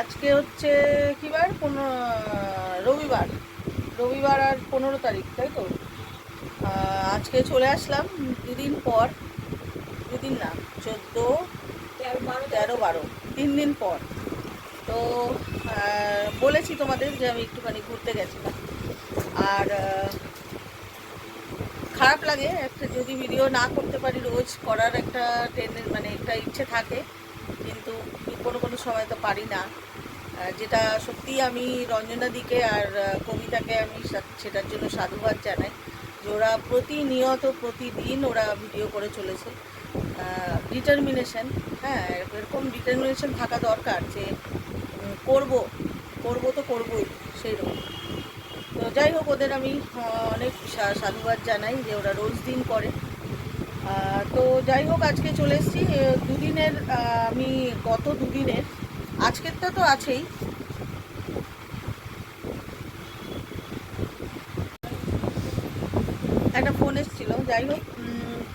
আজকে হচ্ছে কি বার? কোনো রবিবার। রবিবার আর পনেরো তারিখ তাই তো? আজকে চলে আসলাম দুদিন পর। দুদিন না চোদ্দ তেরো বারো তিন দিন পর। তো বলেছি তোমাদের যে আমি একটুখানি ঘুরতে গেছিলাম। আর খারাপ লাগে একটা যদি ভিডিও না করতে পারি রোজ করার একটা টেন্ডেন মানে একটা ইচ্ছে থাকে। কিন্তু কোনো কোনো সময় তো পারি না। যেটা সত্যি আমি রঞ্জনা দিকে আর কবিতাকে আমি সেটার জন্য সাধুবাদ জানাই যে ওরা প্রতিনিয়ত প্রতিদিন ওরা ভিডিও করে চলেছে। ডিটারমিনেশন হ্যাঁ এরকম ডিটারমিনেশন থাকা দরকার যে করব করব তো করবই সেই রকম তো যাই হোক, ওদের আমি অনেক সাধুবাদ জানাই যে ওরা রোজ দিন করে। তো যাই হোক, আজকে চলে এসেছি। দুদিনের আমি গত দুদিনের, আজকেরটা তো আছেই। একটা ফোন এসেছিল। যাই হোক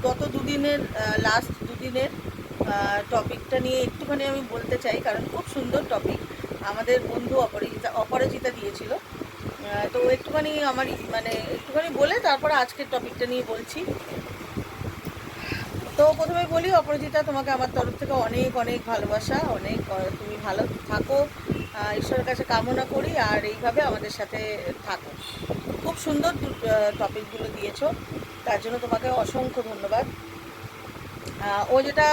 গত দুদিনের লাস্ট দুদিনের টপিকটা নিয়ে একটুখানি আমি বলতে চাই, কারণ খুব সুন্দর টপিক। আমাদের বন্ধু অপরাজিতা অপরাজিতা দিয়েছিল। তো একটুখানি আমার মানে একটুখানি বলে তারপরে আজকের টপিকটা নিয়ে বলছি। তো প্রথমে বলি, অপরাজিতা তোমাকে আমার তরফ থেকে অনেক অনেক ভালোবাসা, অনেক তুমি ভালো থাকো ঈশ্বরের কাছে কামনা করি আর এইভাবে আমাদের সাথে থাকো। খুব সুন্দর টপিকগুলো দিয়েছ, তার জন্য তোমাকে অসংখ্য ধন্যবাদ। ও যেটা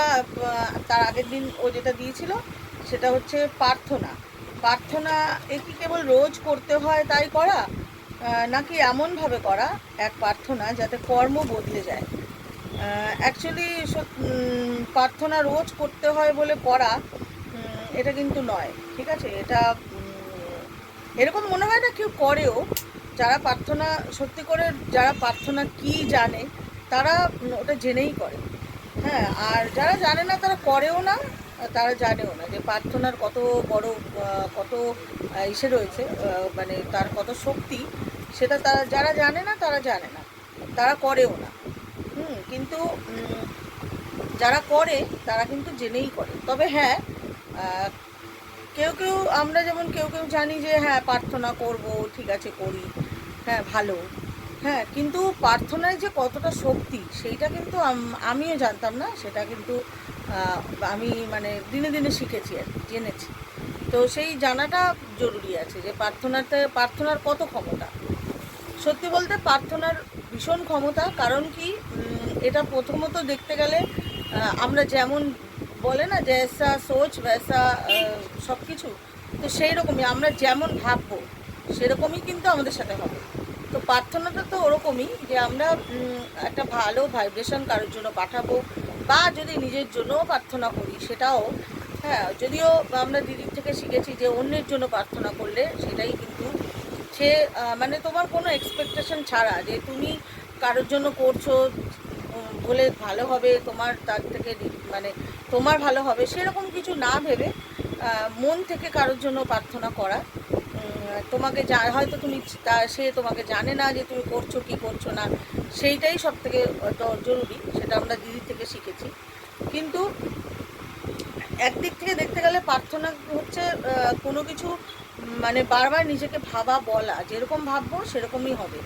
তার আগের দিন ও যেটা দিয়েছিল, সেটা হচ্ছে প্রার্থনা। প্রার্থনা, এ কি কেবল রোজ করতে হয় তাই করা? নাকি এমনভাবে করা? এক প্রার্থনা যাতে কর্ম বদলে যায়। অ্যাকচুয়ালি প্রার্থনা রোজ করতে হয় বলে করা এটা কিন্তু নয়, ঠিক আছে? এটা এরকম মনে হয় না কেউ করেও, যারা প্রার্থনা, সত্যি করে যারা প্রার্থনা কি জানে, তারা ওটা জেনেই করে। হ্যাঁ আর যারা জানে না, তারা করেও না, তারা জানেও না যে প্রার্থনার কত বড় কত ইসে রয়েছে মানে তার কত শক্তি, সেটা তারা, যারা জানে না, তারা জানে না, তারা করেও না। কিন্তু যারা করে, তারা কিন্তু জেনেই করে। তবে হ্যাঁ কেউ কেউ আমরা যেমন কেউ কেউ জানি যে হ্যাঁ প্রার্থনা করব, ঠিক আছে, করি। হ্যাঁ ভালো। হ্যাঁ কিন্তু প্রার্থনায় যে কতটা শক্তি, সেইটা কিন্তু আমিও জানতাম না। সেটা কিন্তু আমি মানে দিনে দিনে শিখেছি আর জেনেছি। তো সেই জানাটা জরুরি আছে যে, প্রার্থনাতে, প্রার্থনার কত ক্ষমতা? সত্যি বলতে প্রার্থনার ভীষণ ক্ষমতা, কারণ কি এটা প্রথমত দেখতে গেলে আমরা যেমন বলে না জেসা সোচ ভ্যাসা সব কিছু তো সেই রকমই আমরা যেমন ভাববো, সেরকমই কিন্তু আমাদের সাথে হবে। তো প্রার্থনাটা তো ওরকমই যে আমরা একটা ভালো ভাইব্রেশন কারোর জন্য পাঠাবো বা যদি নিজের জন্যও প্রার্থনা করি সেটাও হ্যাঁ যদিও আমরা দিদির থেকে শিখেছি যে অন্যের জন্য প্রার্থনা করলে সেটাই কিন্তু সে মানে তোমার কোনো এক্সপেকটেশন ছাড়া যে তুমি কারোর জন্য করছ বলে ভালো হবে, তোমার তার থেকে মানে তোমার ভালো হবে, সেরকম কিছু না ভেবে মন থেকে কারোর জন্য প্রার্থনা করা। তোমাকে যা, হয়তো তুমি তা, সে তোমাকে জানে না যে তুমি করছ কি করছ না, সেইটাই সব থেকে জরুরি, সেটা আমরা দিদির থেকে শিখেছি। কিন্তু একদিক থেকে দেখতে গেলে প্রার্থনা হচ্ছে কোনো কিছু মানে বারবার নিজেকে ভাবা বলা, যেরকম ভাববো সেরকমই হবে।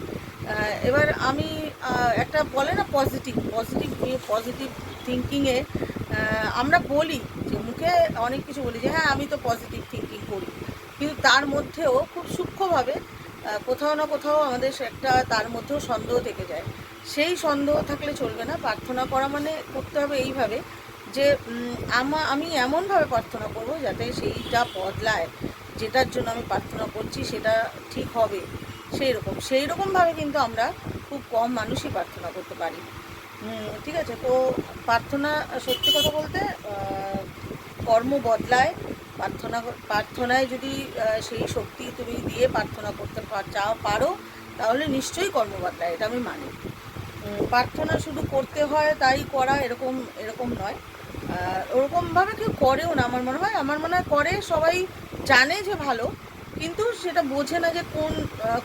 এবার আমি একটা বলে না পজিটিভ পজিটিভ পজিটিভ থিঙ্কিংয়ে আমরা বলি, যে মুখে অনেক কিছু বলি যে হ্যাঁ আমি তো পজিটিভ থিঙ্কিং করি। কিন্তু তার মধ্যেও খুব সূক্ষ্মভাবে কোথাও না কোথাও আমাদের একটা তার মধ্যেও সন্দেহ থেকে যায়। সেই সন্দেহ থাকলে চলবে না। প্রার্থনা করা মানে করতে হবে এইভাবে যে আমা, আমি এমনভাবে প্রার্থনা করব যাতে সেইটা বদলায়। যেটার জন্য আমি প্রার্থনা করছি সেটা ঠিক হবে। সেই রকম সেই রকমভাবে কিন্তু আমরা খুব কম মানুষই প্রার্থনা করতে পারি। ঠিক আছে? তো প্রার্থনা, সত্যি কথা বলতে কর্ম বদলায়। প্রার্থনা, প্রার্থনায় যদি সেই শক্তি তুমি দিয়ে প্রার্থনা করতে চাও, পারো, তাহলে নিশ্চয়ই কর্ম বদলায়, এটা আমি মানি। প্রার্থনা শুধু করতে হয়, তাই করা এরকম এরকম নয়। ওরকমভাবে কেউ করেও না, আমার মনে হয়। আমার মনে হয় করে, সবাই জানে যে ভালো কিন্তু সেটা বোঝে না যে কোন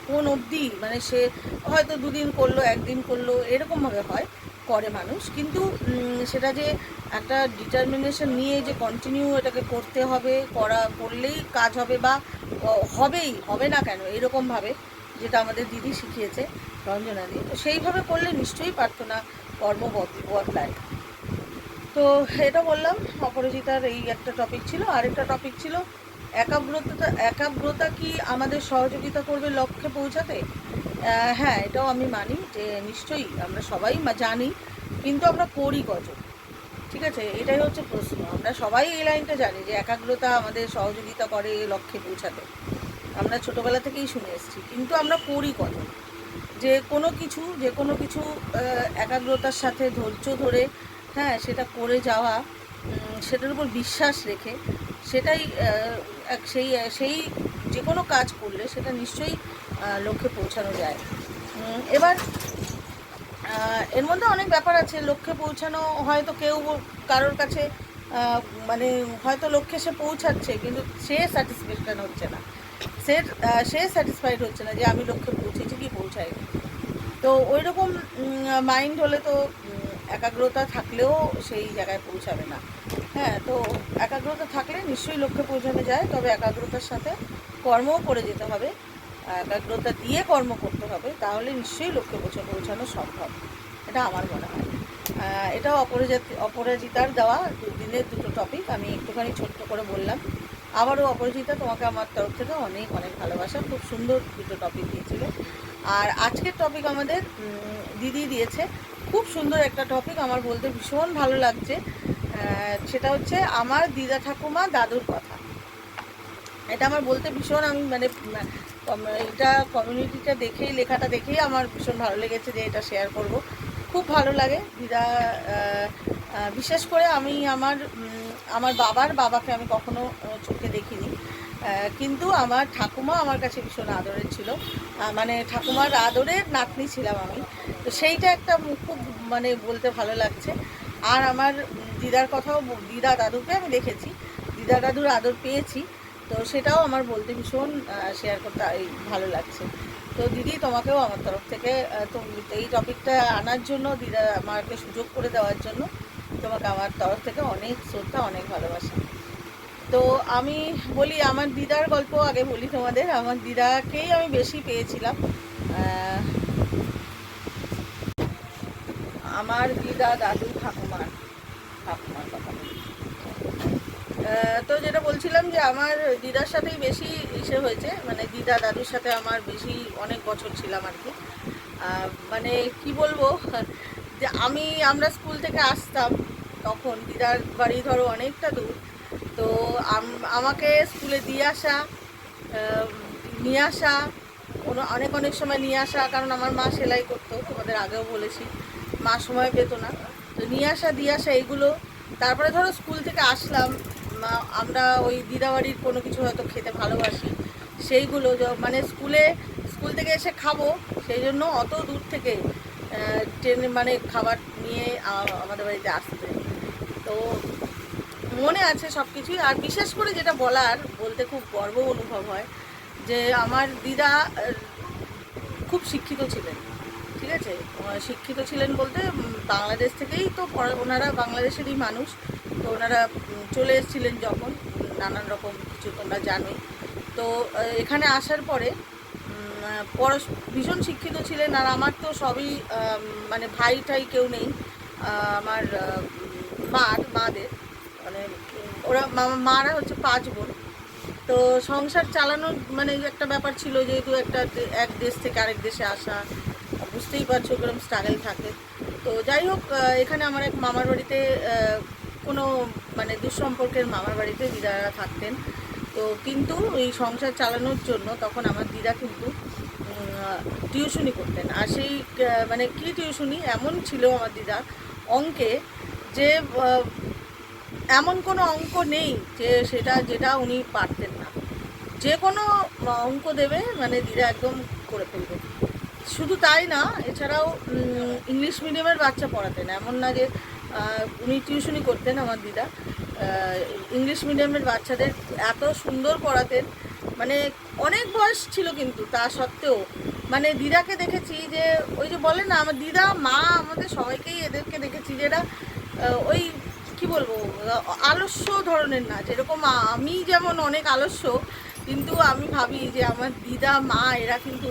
কোন অবধি মানে সে হয়তো দুদিন করল, একদিন করল, এরকমভাবে হয়, করে মানুষ। কিন্তু সেটা যে একটা ডিটারমিনেশন নিয়ে যে কন্টিনিউ এটাকে করতে হবে, করা, করলেই কাজ হবে বা হবেই, হবে না কেন, এরকমভাবে যেটা আমাদের দিদি শিখিয়েছে রঞ্জনা দি তো সেইভাবে করলে নিশ্চয়ই পারতো না কর্ম বদ- বদলায় তো এটা বললাম অপরাজিতার এই একটা টপিক ছিল। আরেকটা টপিক ছিল একাগ্রতা একাগ্রতা কি আমাদের সহযোগিতা করবে লক্ষ্যে পৌঁছাতে? হ্যাঁ এটাও আমি মানি যে নিশ্চয়ই আমরা সবাই জানি, কিন্তু আমরা করি কত ঠিক আছে? এটাই হচ্ছে প্রশ্ন। আমরা সবাই এই লাইনটা জানি যে একাগ্রতা আমাদের সহযোগিতা করে লক্ষ্যে পৌঁছাতে। আমরা ছোটোবেলা থেকেই শুনে এসেছি, কিন্তু আমরা করি কত যে কোনো কিছু, যে কোনো কিছু একাগ্রতার সাথে ধৈর্য ধরে হ্যাঁ সেটা করে যাওয়া সেটার উপর বিশ্বাস রেখে সেটাই এক সেই সেই যে কোনো কাজ করলে সেটা নিশ্চয়ই লক্ষ্যে পৌঁছানো যায়। এবার এর মধ্যে অনেক ব্যাপার আছে। লক্ষ্যে পৌঁছানো হয়তো কেউ কারোর কাছে মানে হয়তো লক্ষ্যে সে পৌঁছাচ্ছে, কিন্তু সে স্যাটিসফ্যাকশন হচ্ছে না। সে সে স্যাটিসফাইড হচ্ছে না যে আমি লক্ষ্যে পৌঁছেছি কি পৌঁছাইনি তো ওই রকম মাইন্ড হলে তো একাগ্রতা থাকলেও সেই জায়গায় পৌঁছাবে না। হ্যাঁ তো একাগ্রতা থাকলে নিশ্চয়ই লক্ষ্যে পৌঁছানো যায়, তবে একাগ্রতার সাথে কর্মও করে যেতে হবে। একাগ্রতা দিয়ে কর্ম করতে হবে, তাহলে নিশ্চয়ই লক্ষ্যে পৌঁছে পৌঁছানো সম্ভব। এটা আমার মনে হয়। এটা অপরাজিত অপরাজিতার দেওয়া দুদিনের দুটো টপিক আমি একটুখানি ছোট্ট করে বললাম। আবারও অপরাজিতা তোমাকে আমার তরফ থেকে অনেক অনেক ভালোবাসা, খুব সুন্দর দুটো টপিক দিয়েছিলে। আর আজকের টপিক আমাদের দিদি দিয়েছে। খুব সুন্দর একটা টপিক আমার বলতে ভীষণ ভালো লাগছে। সেটা হচ্ছে আমার দিদা ঠাকুমা দাদুর কথা। এটা আমার বলতে ভীষণ আমি মানে এটা কমিউনিটিটা দেখেই লেখাটা দেখেই আমার ভীষণ ভালো লেগেছে যে এটা শেয়ার করব। খুব ভালো লাগে দিদা বিশেষ করে আমি আমার আমার বাবার বাবাকে আমি কখনো চোখে আহ, কিন্তু আমার ঠাকুমা আমার কাছে ভীষণ আদরের ছিল। মানে ঠাকুমার আদরের নাতনি ছিলাম আমি। তো সেইটা একটা খুব মানে বলতে ভালো লাগছে। আর আমার দিদার কথাও দিদা দাদুকে আমি দেখেছি। দিদা দাদুর আদর পেয়েছি। তো সেটাও আমার বলতে ভীষণ শেয়ার করতে ভালো লাগছে। তো দিদি তোমাকেও আমার তরফ থেকে এই টপিকটা আনার জন্য, দিদা আমাকে সুযোগ করে দেওয়ার জন্য তোমাকে আমার তরফ থেকে অনেক শ্রদ্ধা, অনেক ভালোবাসা। তো আমি বলি, আমার দিদার গল্প আগে বলি তোমাদের। আমার দিদাকেই আমি বেশি পেয়েছিলাম। আমার দিদা দাদু ঠাকুমার ঠাকুমার কথা তো যেটা বলছিলাম যে, আমার দিদার সাথেই বেশি ইসে হয়েছে। মানে দিদা দাদুর সাথে আমার বেশি অনেক বছর ছিলাম আর কি। মানে কি বলব, যে আমি, আমরা স্কুল থেকে আসতাম তখন। দিদার বাড়ি ধরো অনেকটা দূর। তো আমাকে স্কুলে দিয়ে আসা নিয়ে আসা, কোনো অনেক অনেক সময় নিয়ে আসা, কারণ আমার মা সেলাই করতো, তোমাদের আগেও বলেছি। মা সময় পেতো না। তো নিয়ে আসা, দিয়ে আসা, এইগুলো। তারপরে ধরো স্কুল থেকে আসলাম। আমরা ওই দিদাবাড়ির কোনো কিছু হয়তো খেতে ভালোবাসি, সেইগুলো মানে স্কুলে স্কুল থেকে এসে খাব, সেই জন্য অত দূর থেকে ট্রেনে মানে খাবার নিয়ে আমাদের বাড়িতে আসতে। তো মনে আছে সব কিছুই আর বিশেষ করে যেটা বলার বলতে খুব গর্ব অনুভব হয়, যে আমার দিদা খুব শিক্ষিত ছিলেন, ঠিক আছে? শিক্ষিত ছিলেন বলতে বাংলাদেশ থেকেই তো ওনারা বাংলাদেশেরই মানুষ, তো ওনারা চলে এসেছিলেন যখন, নানান রকম কিছু তোমরা জানোই। তো এখানে আসার পরে পড়াশ- ভীষণ শিক্ষিত ছিলেন, আর আমার তো সবই মানে ভাই টাই কেউ নেই আমার মার, মাদের। ওরা মারা হচ্ছে পাঁচ বোন। তো সংসার চালানোর মানে একটা ব্যাপার ছিল যেহেতু একটা এক দেশ থেকে আরেক দেশে আসা, বুঝতেই পারছ কীরকম স্ট্রাগল থাকে। তো যাই হোক এখানে আমার এক মামার বাড়িতে কোনো মানে দুঃসম্পর্কের মামার বাড়িতে দিদারা থাকতেন। তো কিন্তু এই সংসার চালানোর জন্য তখন আমার দিদা কিন্তু টিউশনি করতেন। আর সেই মানে কী টিউশনি এমন ছিল আমার দিদা, অঙ্কে যে এমন কোনো অঙ্ক নেই যে সেটা, যেটা উনি পারতেন না। যে কোনো অঙ্ক দেবে মানে দিদা একদম করে ফেলবে। শুধু তাই না, এছাড়াও ইংলিশ মিডিয়ামের বাচ্চা পড়াতেন। এমন না যে উনি টিউশনি করতেন আমার দিদা। ইংলিশ মিডিয়ামের বাচ্চাদের এত সুন্দর পড়াতেন। মানে অনেক বয়স ছিল কিন্তু তা সত্ত্বেও। মানে দিদাকে দেখেছি যে, ওই যে বলে না, আমার দিদা, মা আমাদের সবাইকেই এদেরকে দেখেছি যে এরা ওই কি বলব, আলস্য ধরনের না, যেরকম আমি যেমন অনেক আলস্য, কিন্তু আমি ভাবি যে আমার দিদা, মা, এরা কিন্তু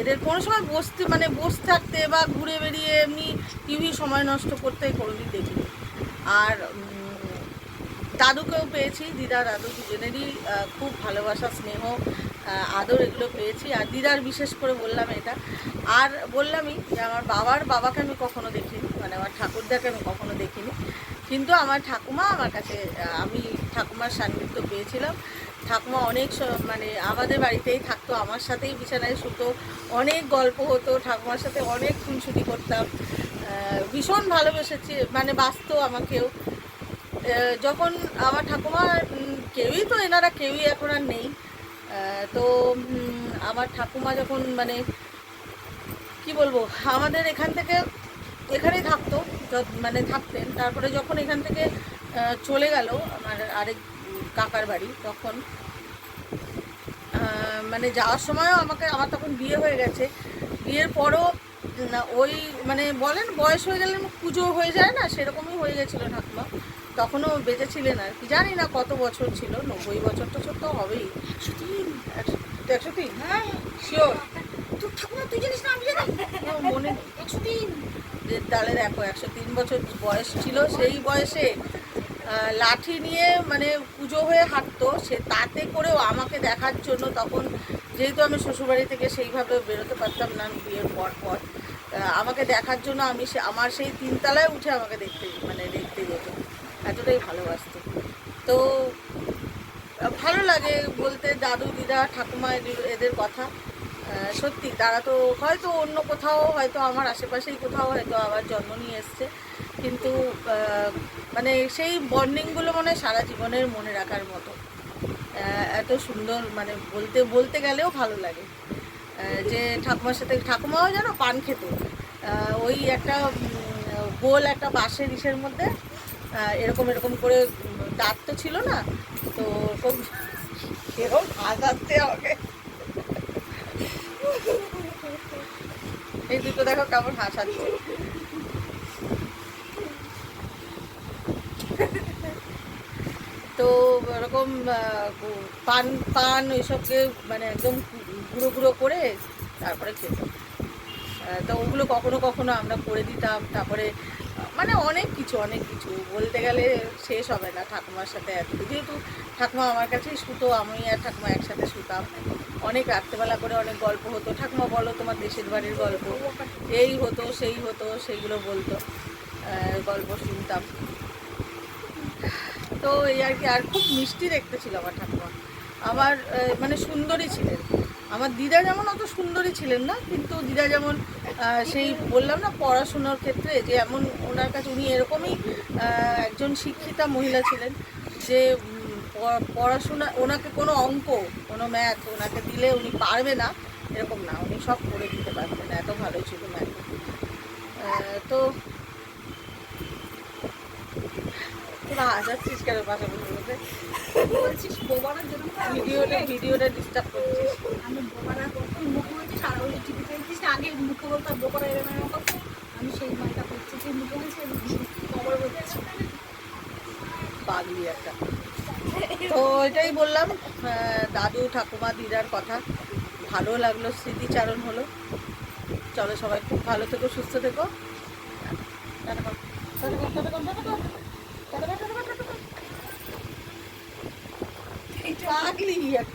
এদের কোনো সময় বসতে মানে বসে থাকতে বা ঘুরে বেরিয়ে এমনি টিভি সময় নষ্ট করতে কোনোদিন দেখিনি। আর দাদুকেও পেয়েছি, দিদা, দাদু দুজনেরই খুব ভালোবাসা, স্নেহ আদর এগুলো পেয়েছি, আর দিদার বিশেষ করে বললাম এটা। আর বললামই যে আমার বাবার, বাবাকে আমি কখনো দেখিনি মানে আমার ঠাকুরদাকে আমি কখনো দেখিনি। কিন্তু আমার ঠাকুমা আমার কাছে আমি ঠাকুমার সান্নিধ্য পেয়েছিলাম। ঠাকুমা অনেক মানে আমাদের বাড়িতেই থাকতো, আমার সাথেই বিছানায় শুতো, অনেক গল্প হতো, ঠাকুমার সাথে অনেক খুনসুটি করতাম। ভীষণ ভালোবেসেছে মানে বাঁচতো আমাকেও। যখন আমার ঠাকুমা কেউই তো এনারা কেউই এখন আর নেই। তো আমার ঠাকুমা যখন মানে কি বলব, আমাদের এখান থেকে এখানেই থাকতো মানে থাকতেন। তারপরে যখন এখান থেকে চলে গেল আমার আরেক কাকার বাড়ি তখন মানে যাওয়ার সময়ও আমাকে আমার তখন বিয়ে হয়ে গেছে। বিয়ের পরও ওই মানে বলেন বয়স হয়ে গেলে পুজো হয়ে যায় না সেরকমই হয়ে গেছিল ঠাকুমা। তখনও বেঁচে ছিলেন আর কি। জানি না কত বছর ছিল নব্বই বছর টছর তো হবেই। একশো তিন হ্যাঁ শিওর তোর ঠাকুমা তুই জানিস না আমি জানি? মনে একশো তিন। তাহলে দেখো একশো তিন বছর বয়স ছিল, সেই বয়সে লাঠি নিয়ে মানে পুজো হয়ে হাঁটতো, সে তাতে করেও আমাকে দেখার জন্য তখন যেহেতু আমি শ্বশুরবাড়ি থেকে সেইভাবে বেরোতে পারতাম না আমি বিয়ের পর পর আমাকে দেখার জন্য আমি সে আমার সেই তিনতলায় উঠে আমাকে দেখতে মানে দেখতে যেত। এতটাই ভালোবাসতো। তো, ভালো লাগে বলতে দাদু, দিদা, ঠাকুমা এদের- কথা। সত্যি, তারা তো হয়তো অন্য কোথাও, হয়তো আমার আশেপাশেই কোথাও হয়তো আবার জন্ম নিয়ে এসছে। কিন্তু মানে সেই বন্ডিংগুলো মনে হয় সারা জীবনের মনে রাখার মতো। এত সুন্দর মানে বলতে বলতে গেলেও ভালো লাগে। যে ঠাকুমার সাথে, ঠাকুমাও যেন পান খেত। ওই একটা গোল একটা বাঁশের ইসের মধ্যে এরকম এরকম করে দাঁত তো ছিল না, তো এরকম হাসাচ্ছে আমাকে। এই দুটো দেখো কেমন হাসাচ্ছে। তো গু- পান পান ওইসবকে মানে একদম গুঁড়ো গুঁড়ো করে তারপরে খেত তো ওগুলো কখনো কখনো আমরা করে দিতাম, তারপরে মানে অনেক কিছু অনেক কিছু। বলতে গেলে শেষ হবে না ঠাকুমার সাথে এত যেহেতু ঠাকুমা আমার কাছেই শুতো আমি আর ঠাকুমা একসাথে শুতাম। অনেক রাত্রেবেলা করে অনেক গল্প হতো। ঠাকুমা, বলো তোমার দেশের বাড়ির গল্প। এই হতো, সেই হতো, সেইগুলো বলতো। গল্প শুনতাম। তো এই আর কি, আর খুব মিষ্টি দেখতে ছিল আমার ঠাকুমা। আমার মানে সুন্দরী ছিলেন। আমার দিদা যেমন অত সুন্দরী ছিলেন না, কিন্তু দিদা যেমন সেই বললাম না, পড়াশোনার ক্ষেত্রে যে এমন ওনার কাছে উনি এরকমই একজন শিক্ষিতা মহিলা ছিলেন যে পড়াশোনা ওনাকে কোনো অঙ্ক কোনো ম্যাথ ওনাকে দিলে উনি পারবে না এরকম না। উনি সব করে দিতে পারতেন এত ভালো ছিল ম্যাথ তো তোরা হাসাচ্ছিস কেন বলতে? বলছিস বোবানার জন্য ভিডিওটা ভিডিওটা ডিস্টার্ব করছিস। আমি বোবানা করছি মুখ বলছিস আর ওই টিভিতে দেখছিস না আগে মুখে বোবানা করতো। আমি সেই করছি মুখে পাগলি একটা। তো এটাই বললাম দাদু ঠাকুমা দিদার কথা। ভালো লাগল স্মৃতিচারণ হলো। চলো সবাই খুব ভালো থেকো সুস্থ থেকো। পাগলি কর,